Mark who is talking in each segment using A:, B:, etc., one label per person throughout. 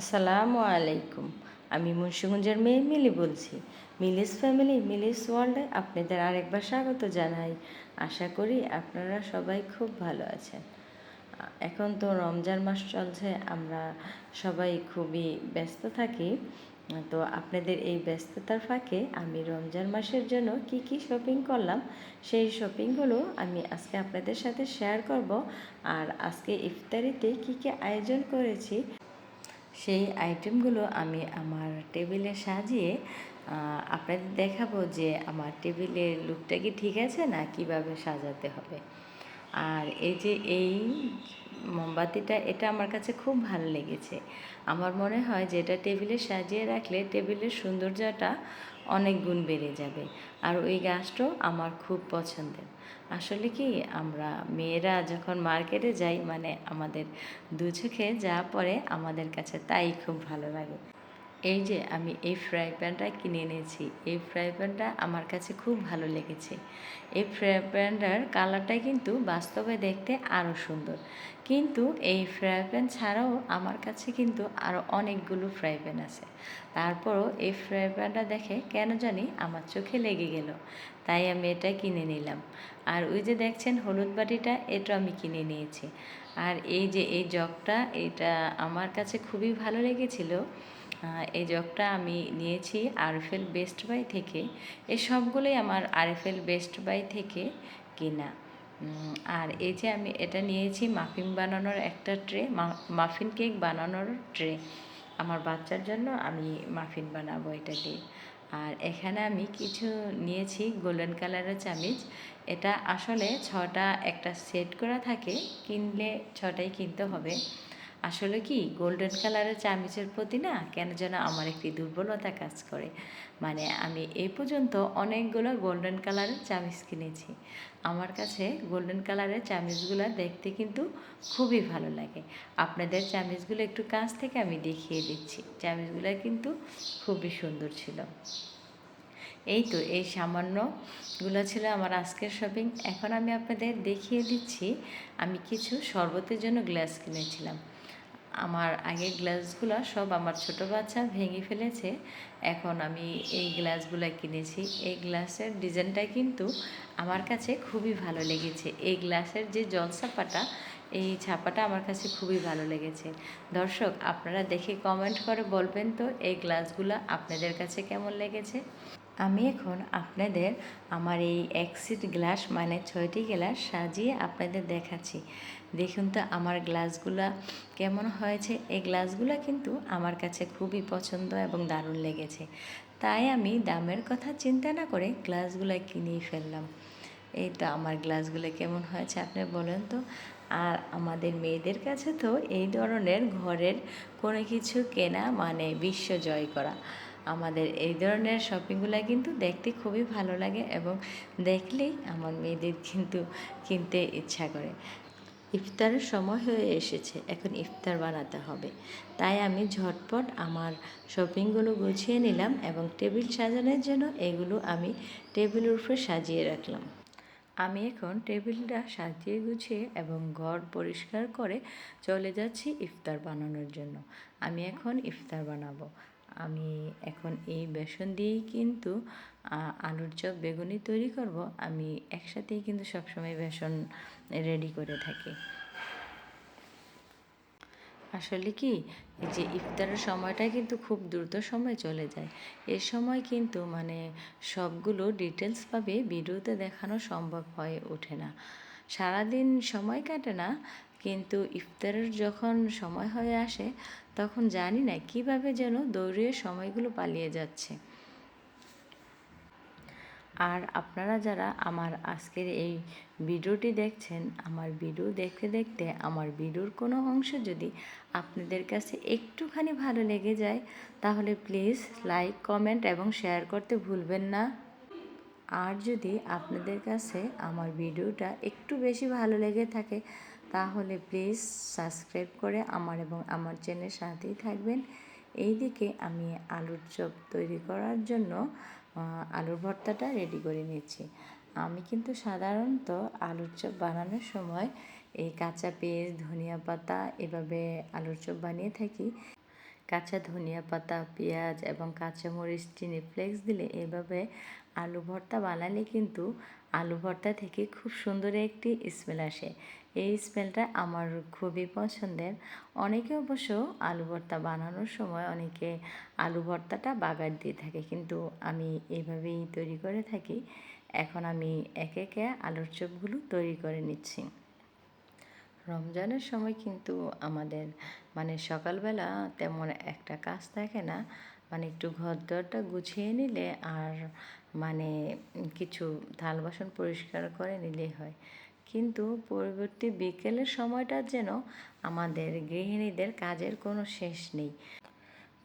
A: আসসালামু আলাইকুম। আমি মুন্সিগঞ্জের মেয়ে মিলি বলছি। মিলিস ফ্যামিলি, মিলিস ওয়ার্ল্ডে আপনাদের আরেকবার স্বাগত জানাই। আশা করি আপনারা সবাই খুব ভালো আছেন। এখন তো রমজান মাস চলছে, আমরা সবাই খুবই ব্যস্ত থাকি। তো আপনাদের এই ব্যস্ততার ফাঁকে আমি রমজান মাসের জন্য কি কি শপিং করলাম, সেই শপিংগুলো আমি আজকে আপনাদের সাথে শেয়ার করব। আর আজকে ইফতারিতে কি কি আয়োজন করেছি সেই আইটেমগুলো আমি আমার টেবিলে সাজিয়ে আপনাদের দেখাবো যে আমার টেবিলের লুকটা কি ঠিক আছে না কীভাবে সাজাতে হবে। আর এই যে এই মোমবাতিটা, এটা আমার কাছে খুব ভালো লেগেছে। আমার মনে হয় যে এটা টেবিলে সাজিয়ে রাখলে টেবিলের সৌন্দর্যটা অনেক গুণ বেড়ে যাবে। আর ওই গাছটাও আমার খুব পছন্দের। আসলে কি, আমরা মেয়েরা যখন মার্কেটে যাই মানে আমাদের দু চোখে যা পড়ে আমাদের কাছে তাই খুব ভালো লাগে। এই যে আমি এই ফ্রাই প্যানটা কিনে এনেছি, এই ফ্রাই প্যানটা আমার কাছে খুব ভালো লেগেছে। এই ফ্রাই প্যানটার কালারটা কিন্তু বাস্তবে দেখতে আরও সুন্দর। কিন্তু এই ফ্রাই প্যান ছাড়াও আমার কাছে কিন্তু আরও অনেকগুলো ফ্রাই প্যান আছে। তারপরও এই ফ্রাই প্যানটা দেখে কেন জানি আমার চোখে লেগে গেল। তাই আমি এটা কিনে নিলাম। আর ওই যে দেখছেন হলুদ বাটিটা, এটা আমি কিনে নিয়েছি। আর এই যে এই জগটা, এটা আমার কাছে খুবই ভালো লেগেছিল। এই জগটা আমি নিয়েছি আরএফএল বেস্ট বাই থেকে। এই সবগুলোই আমার আরএফএল বেস্ট বাই থেকে কেনা। আর এই যে আমি এটা নিয়েছি মাফিন বানানোর একটা ট্রে মাফিন কেক বানানোর ট্রে। আমার বাচ্চার জন্য আমি মাফিন বানাবো এটা দিয়ে আর এখানে আমি কিছু নিয়েছি গোল্ডেন কালারের চামিচ। এটা আসলে ছটা একটা সেট করা থাকে, কিনলে ছটাই কিনতে হবে। আসলে কি গোল্ডেন কালারের চামিচের প্রতি না কেন যেন আমার একটি দুর্বলতা কাজ করে। মানে আমি এই পর্যন্ত অনেকগুলো গোল্ডেন কালারের চামিচ কিনেছি। আমার কাছে গোল্ডেন কালারের চামিচগুলো দেখতে কিন্তু খুবই ভালো লাগে। আপনাদের চামিচগুলো একটু কাছ থেকে আমি দেখিয়ে দিচ্ছি। চামিচগুলো কিন্তু খুবই সুন্দর ছিল। এই তো, এই সামান্যগুলো ছিল আমার আজকের শপিং এখন আমি আপনাদের দেখিয়ে দিচ্ছি, আমি কিছু শরবতের জন্য গ্লাস কিনেছিলাম। আমার আগের গ্লাসগুলো সব আমার ছোট বাচ্চা ভেঙে ফেলেছে। এখন আমি এই গ্লাসগুলো কিনেছি। এই গ্লাসের ডিজাইনটা কিন্তু আমার কাছে খুবই ভালো লেগেছে। এই গ্লাসের যে জল ছাপাটা, এই ছাপাটা আমার কাছে খুবই ভালো লেগেছে। দর্শক, আপনারা দেখে কমেন্ট করে বলবেন তো এই গ্লাসগুলো আপনাদের কাছে কেমন লেগেছে? আমি এখন আপনাদের আমার এই এক্সিট গ্লাস মানে ছয়টি গ্লাস সাজিয়ে আপনাদের দেখাচ্ছি। দেখুন তো আমার গ্লাসগুলা কেমন হয়েছে? এই গ্লাসগুলো কিন্তু আমার কাছে খুবই পছন্দ এবং দারুণ লেগেছে। তাই আমি দামের কথা চিন্তা না করে গ্লাসগুলো কিনেই ফেললাম। এই তো আমার গ্লাসগুলো কেমন হয়েছে আপনি বলেন তো? আর আমাদের মেয়েদের কাছে তো এই ধরনের ঘরের কোনো কিছু কেনা মানে বিশ্ব জয় করা। আমাদের এই ধরনের শপিংগুলো কিন্তু দেখতে খুবই ভালো লাগে এবং দেখলেই আমার মেয়েদের কিন্তু কিনতে ইচ্ছা করে। ইফতারের সময় হয়ে এসেছে, এখন ইফতার বানাতে হবে। তাই আমি ঝটপট আমার শপিংগুলো গুছিয়ে নিলাম এবং টেবিল সাজানোর জন্য এগুলো আমি টেবিলের উপরে সাজিয়ে রাখলাম। আমি এখন টেবিলটা সাজিয়ে গুছিয়ে এবং ঘর পরিষ্কার করে চলে যাচ্ছি ইফতার বানানোর জন্য। আমি এখন ইফতার বানাবো। আমি এখন এই বেসন দিয়েই কিন্তু আলুর চপ, বেগুনি তৈরি করব। আমি একসাথেই কিন্তু সবসময় বেসন রেডি করে থাকি। আসলে কি যে ইফতারের সময়টা কিন্তু খুব দ্রুত সময় চলে যায়। এ সময় কিন্তু মানে সবগুলো ডিটেলসভাবে ভিডিওতে দেখানো সম্ভব হয়ে ওঠে না। সারাদিন সময় কাটে না, কিন্তু ইফতারের যখন সময় হয়ে আসে তখন জানি না কীভাবে যেন দৌড়িয়ে সময়গুলো পালিয়ে যাচ্ছে। আর আপনারা যারা আমার আজকের এই ভিডিওটি দেখছেন, আমার ভিডিও দেখতে দেখতে আমার ভিডিওর কোনো অংশ যদি আপনাদের কাছে একটুখানি ভালো লেগে যায়, তাহলে প্লিজ লাইক, কমেন্ট এবং শেয়ার করতে ভুলবেন না। আর যদি আপনাদের কাছে আমার ভিডিওটা একটু বেশি ভালো লেগে থাকে তাহলে প্লিজ সাবস্ক্রাইব করে আমার এবং আমার চ্যানেলের সাথেই থাকবেন। এই দিকে আমি আলুর চপ তৈরি করার জন্য আলুর ভর্তাটা রেডি করে নিচ্ছি আমি কিন্তু সাধারণত আলুর চপ বানানোর সময় এই কাঁচা পেঁয়াজ ধনিয়া পাতা এভাবে আলুর চপ বানিয়ে থাকি। কাঁচা ধনিয়া পাতা, পেঁয়াজ এবং কাঁচামরিচ, চিনি, ফ্লেক্স দিলে এভাবে আলু ভর্তা বানালে কিন্তু আলু ভর্তা থেকে খুব সুন্দর একটি স্মেল আসে। এই স্মেলটা আমার খুবই পছন্দের। অনেকে অবশ্য আলু ভর্তা বানানোর সময় অনেকে আলু ভর্তাটা বাগার দিয়ে থাকে, কিন্তু আমি এইভাবেই তৈরি করে থাকি। এখন আমি একে একে আলুর চপগুলো তৈরি করে নিচ্ছি। রমজানের সময় কিন্তু আমাদের মানে সকালবেলা তেমন একটা কাজ থাকে না। মানে একটু ঘর দরটা গুছিয়ে নিলে আর মানে কিছু থাল বাসন পরিষ্কার করে নিলেই হয়। কিন্তু পরবর্তী বিকেলের সময়টা যেন আমাদের গৃহিণীদের কাজের কোনো শেষ নেই।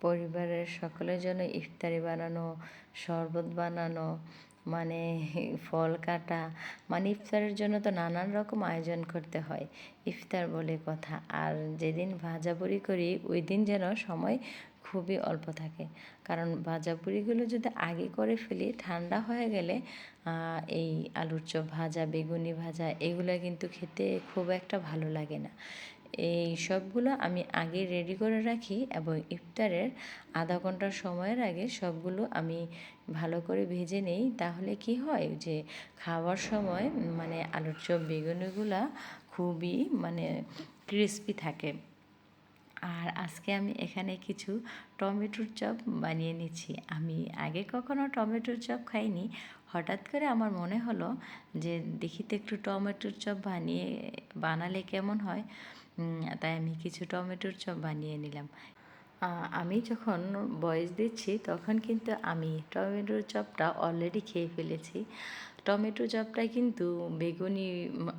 A: পরিবারের সকলের জন্য ইফতারি বানানো, শরবত বানানো মানে ফল কাটা মানে ইফতারের জন্য তো নানান রকম আয়োজন করতে হয়। ইফতার বলে কথা। আর যেদিন ভাজাপুরি করি, ওই দিন যেন সময় খুবই অল্প থাকে। কারণ ভাজাপুরিগুলো যদি আগে করে ফেলি, ঠান্ডা হয়ে গেলে এই আলুর চপ ভাজা, বেগুনি ভাজা, এগুলো কিন্তু খেতে খুব একটা ভালো লাগে না। এই সবগুলো আমি আগে রেডি করে রাখি এবং ইফতারের আধা ঘণ্টার সময়ের আগে সবগুলো আমি ভালো করে ভেজে নেই। তাহলে কি হয় যে, খাওয়ার সময় মানে আলুর চপ, বেগুনিগুলা খুবই মানে ক্রিস্পি থাকে। আর আজকে আমি এখানে কিছু টমেটোর চপ বানিয়ে নিচ্ছি। আমি আগে কখনো টমেটোর চপ খাইনি। হঠাৎ করে আমার মনে হলো যে দেখি তো একটু টমেটোর চপ বানিয়ে, বানালে কেমন হয়? তাই আমি কিছু টমেটোর চপ বানিয়ে নিলাম। আমি যখন বয়স দিচ্ছি তখন কিন্তু আমি টমেটোর চপটা অলরেডি খেয়ে ফেলেছি। টমেটো চপটা কিন্তু বেগুনি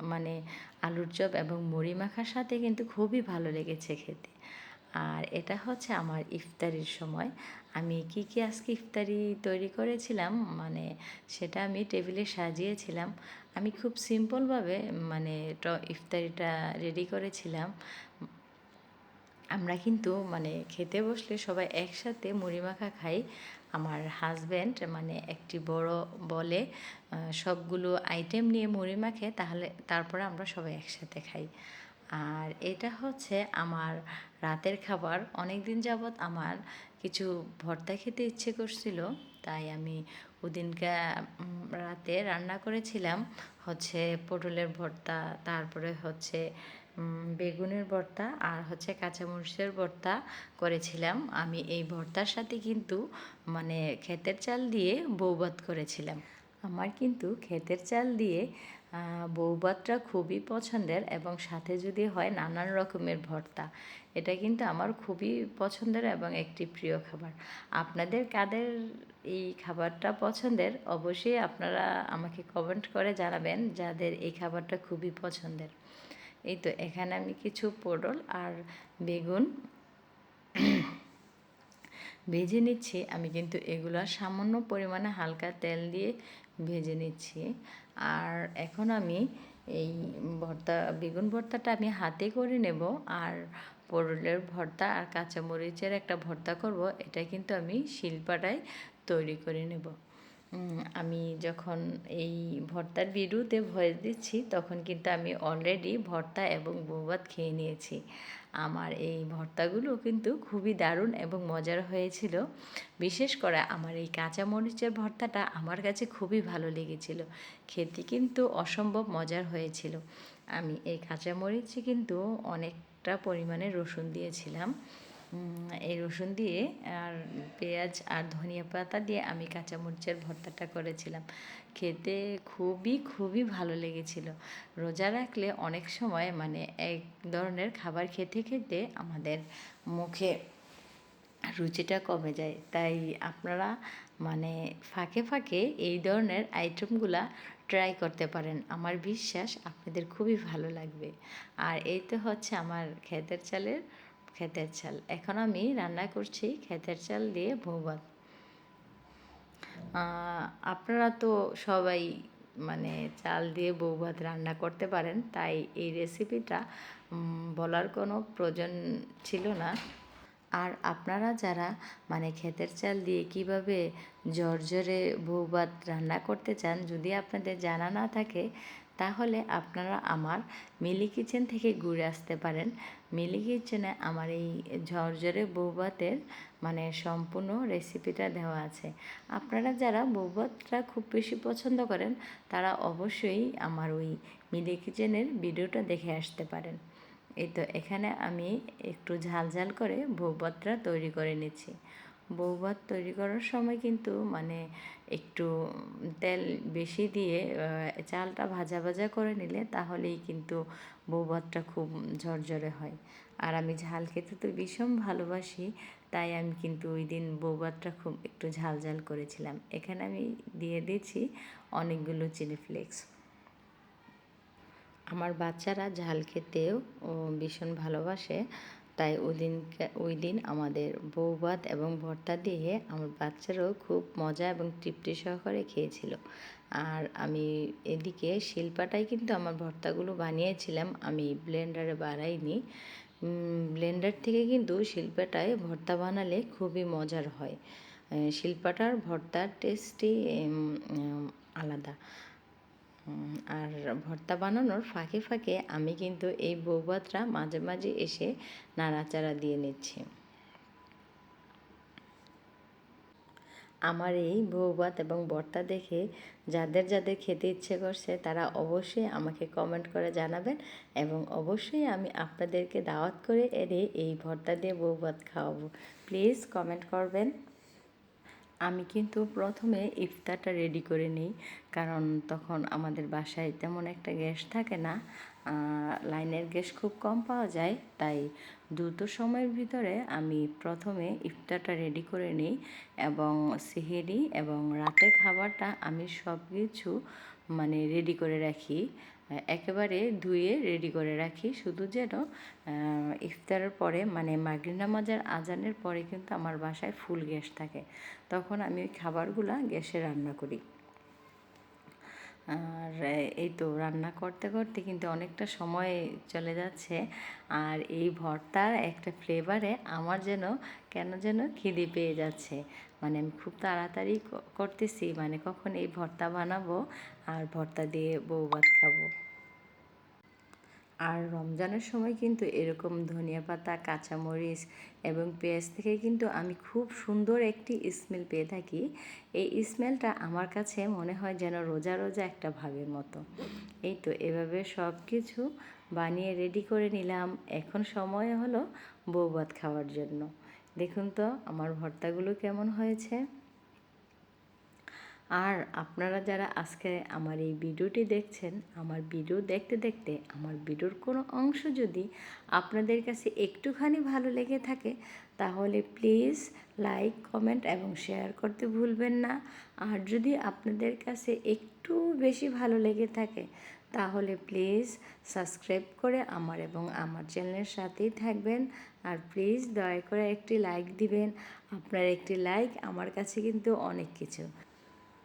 A: মানে আলুর চপ এবং মুড়ি মাখার সাথে কিন্তু খুবই ভালো লেগেছে খেতে। আর এটা হচ্ছে আমার ইফতারির সময়। আমি কি কি আজকে ইফতারি তৈরি করেছিলাম মানে সেটা আমি টেবিলে সাজিয়েছিলাম। আমি খুব সিম্পলভাবে মানে ইফতারিটা রেডি করেছিলাম। আমরা কিন্তু মানে খেতে বসলে সবাই একসাথে মুড়ি মাখা খাই। আমার হাজব্যান্ড মানে একটি বড় বলে সবগুলো আইটেম নিয়ে মুড়ি মাখে, তাহলে তারপরে আমরা সবাই একসাথে খাই। আর এটা হচ্ছে আমার রাতের খাবার। অনেক দিন যাবৎ আমার কিছু ভর্তা খেতে ইচ্ছে করছিল, তাই আমি ওদিনকে রাতে রান্না করেছিলাম হচ্ছে পটলের ভর্তা, তারপরে হচ্ছে বেগুনের ভর্তা আর হচ্ছে কাঁচামরিচের ভর্তা করেছিলাম। আমি এই ভর্তার সাথে কিন্তু মানে ক্ষেতের চাল দিয়ে বৌবাত করেছিলাম। আমার কিন্তু ক্ষেতের চাল দিয়ে বৌভাতটা খুবই পছন্দের এবং সাথে যদি হয় নানান রকমের ভর্তা। এটা কিন্তু আমার খুবই পছন্দের এবং একটি প্রিয় খাবার। আপনাদের কাদের এই খাবারটা পছন্দের? অবশ্যই আপনারা আমাকে কমেন্ট করে জানাবেন যাদের এই খাবারটা খুবই পছন্দের। এই তো এখানে আমি কিছু পটল আর বেগুন ভেজে নিচ্ছি। আমি কিন্তু এগুলো সামান্য পরিমাণে হালকা তেল দিয়ে ভেজে নিচ্ছি। আর এখন আমি এই ভর্তা, বেগুন ভর্তাটা আমি হাতে করে নেব আর পটলের ভর্তা আর কাঁচামরিচের একটা ভর্তা করব। এটা কিন্তু আমি শিলপাটায় তৈরি করে নেব। আমি যখন এই ভর্তার ভিডিওতে ভয়েস দিচ্ছি, তখন কিন্তু আমি অলরেডি ভর্তা এবং বৌভাত খেয়ে নিয়েছি। আমার এই ভর্তাগুলো কিন্তু খুবই দারুণ এবং মজার হয়েছিল। বিশেষ করে আমার এই কাঁচা মরিচের ভর্তাটা আমার কাছে খুবই ভালো লেগেছিল। খেতে কিন্তু অসম্ভব মজার হয়েছিল। আমি এই কাঁচা মরিচে কিন্তু অনেকটা পরিমাণে রসুন দিয়েছিলাম। এই রসুন দিয়ে আর পেঁয়াজ আর ধনিয়া পাতা দিয়ে আমি কাঁচামরিচের ভর্তাটা করেছিলাম। খেতে খুবই খুবই ভালো লেগেছিল। রোজা রাখলে অনেক সময় মানে এক ধরনের খাবার খেতে খেতে আমাদের মুখে রুচিটা কমে যায়। তাই আপনারা মানে ফাঁকে ফাঁকে এই ধরনের আইটেমগুলা ট্রাই করতে পারেন। আমার বিশ্বাস আপনাদের খুবই ভালো লাগবে। আর এই তো হচ্ছে আমার ক্ষেতের চালের ক্ষেতের চাল। এখন আমি রান্না করছি ক্ষেতের চাল দিয়ে ভৌভাত আপনারা তো সবাই মানে চাল দিয়ে বউ ভাত রান্না করতে পারেন, তাই এই রেসিপিটা বলার কোনো প্রয়োজন ছিল না। আর আপনারা যারা মানে ক্ষেতের চাল দিয়ে কীভাবে জর্জরে বৌভাত রান্না করতে চান, যদি আপনাদের জানা না থাকে তাহলে আপনারা আমার মিলি কিচেন থেকে ঘুরে আসতে পারেন। মিলি কিচেনে আমার এই ঝরঝরে বৌভাতের মানে সম্পূর্ণ রেসিপিটা দেওয়া আছে। আপনারা যারা বৌভাতটা খুব বেশি পছন্দ করেন, তারা অবশ্যই আমার ওই মিলি কিচেনের ভিডিওটা দেখে আসতে পারেন। এই তো, এখানে আমি একটু ঝাল ঝাল করে বৌভাতটা তৈরি করে নিচ্ছি। বৌভাত তৈরি করার সময় কিন্তু মানে একটু তেল বেশি দিয়ে চালটা ভাজা ভাজা করে নিলে তাহলেই কিন্তু বৌভাতটা খুব ঝরঝরে হয়। আর আমি ঝাল খেতে তো ভীষণ ভালোবাসি, তাই আমি কিন্তু ওই দিন বৌভাতটা খুব একটু ঝাল ঝাল করেছিলাম। এখানে আমি দিয়ে দিয়েছি অনেকগুলো চিলি ফ্লেক্স। আমার বাচ্চারা ঝাল খেতেও ভীষণ ভালোবাসে। তাই ওই দিন ওই দিন আমাদের বউ ভাত এবং ভর্তা দিয়ে আমার বাচ্চারাও খুব মজা এবং তৃপ্তি সহকারে খেয়েছিল। আর আমি এদিকে শিল্পাটাই কিন্তু আমার ভর্তাগুলো বানিয়েছিলাম, আমি ব্লেন্ডারে বাড়াইনি ব্লেন্ডার থেকে কিন্তু শিল্পাটায় ভর্তা বানালে খুবই মজার হয়। শিল্পাটার ভর্তার টেস্টই আলাদা। আর ভর্তা বানানোর ফাঁকে ফাঁকে আমি কিন্তু এই বৌভাতটা মাঝে মাঝে এসে নাড়াচাড়া দিয়ে নিচ্ছি। আমার এই বৌভাত এবং ভর্তা দেখে যাদের যাদের খেতে ইচ্ছে করছে তারা অবশ্যই আমাকে কমেন্ট করে জানাবেন এবং অবশ্যই আমি আপনাদেরকে দাওয়াত করে এনে এই ভর্তা দিয়ে বৌভাত খাওয়াবো। প্লিজ কমেন্ট করবেন। আমি কিন্তু প্রথমে ইফতারটা রেডি করে নিই। কারণ তখন আমাদের বাসায় তেমন একটা গ্যাস থাকে না। লাইনের গ্যাস খুব কম পাওয়া যায়। তাই দ্রুত সময়ের ভিতরে আমি প্রথমে ইফতারটা রেডি করে নিই এবং সেহেরি এবং রাতের খাবারটা আমি সব কিছু মানে রেডি করে রাখি। একেবারে ধুয়ে রেডি করে রাখি। শুধু যেন ইফতারের পরে মানে মাগরি নামাজের আজানের পরে কিন্তু আমার বাসায় ফুল গ্যাস থাকে। তখন আমি ওই খাবারগুলো গ্যাসে রান্না করি। আর এই তো রান্না করতে করতে কিন্তু অনেকটা সময় চলে যাচ্ছে। আর এই ভর্তার একটা ফ্লেভারে আমার যেন কেন যেন খিদে পেয়ে যাচ্ছে। মানে আমি খুব তাড়াতাড়ি করতেছি মানে কখন এই ভর্তা বানাবো আর ভর্তা দিয়ে বউ ভাত খাব। আর রমজানের সময় কিন্তু এরকম ধনিয়া পাতা, কাঁচামরিচ এবং পেঁয়াজ থেকে কিন্তু আমি খুব সুন্দর একটি স্মেল পেয়ে থাকি। এই স্মেলটা আমার কাছে মনে হয় যেন রোজা রোজা একটা ভাবের মতো। এই তো এভাবে সব কিছু বানিয়ে রেডি করে নিলাম। এখন সময় হলো বৌভাত খাওয়ার জন্য। দেখুন তো আমার ভর্তাগুলো কেমন হয়েছে। আর আপনারা যারা আজকে আমার এই ভিডিওটি দেখছেন, আমার ভিডিও দেখতে দেখতে আমার ভিডিওর কোনো অংশ যদি আপনাদের কাছে একটুখানি ভালো লেগে থাকে, তাহলে প্লিজ লাইক, কমেন্ট এবং শেয়ার করতে ভুলবেন না। আর যদি আপনাদের কাছে একটু বেশি ভালো লেগে থাকে, তাহলে প্লিজ সাবস্ক্রাইব করে আমার এবং আমার চ্যানেলের সাথেই থাকবেন। আর প্লিজ দয়া করে একটি লাইক দিবেন। আপনার একটি লাইক আমার কাছে কিন্তু অনেক কিছু।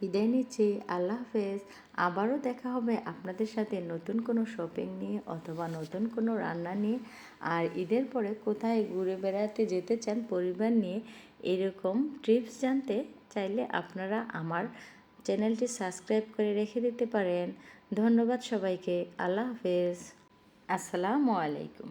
A: বিদায় নিচ্ছি, আল্লাহ হাফেজ। আবারও দেখা হবে আপনাদের সাথে নতুন কোনো শপিং নিয়ে অথবা নতুন কোনো রান্না নিয়ে। আর ঈদের পরে কোথায় ঘুরে বেড়াতে যেতে চান পরিবার নিয়ে এরকম ট্রিপস জানতে চাইলে আপনারা আমার চ্যানেলটি সাবস্ক্রাইব করে রেখে দিতে পারেন। ধন্যবাদ সবাইকে, আল্লাহ হাফেজ। আসসালামু আলাইকুম।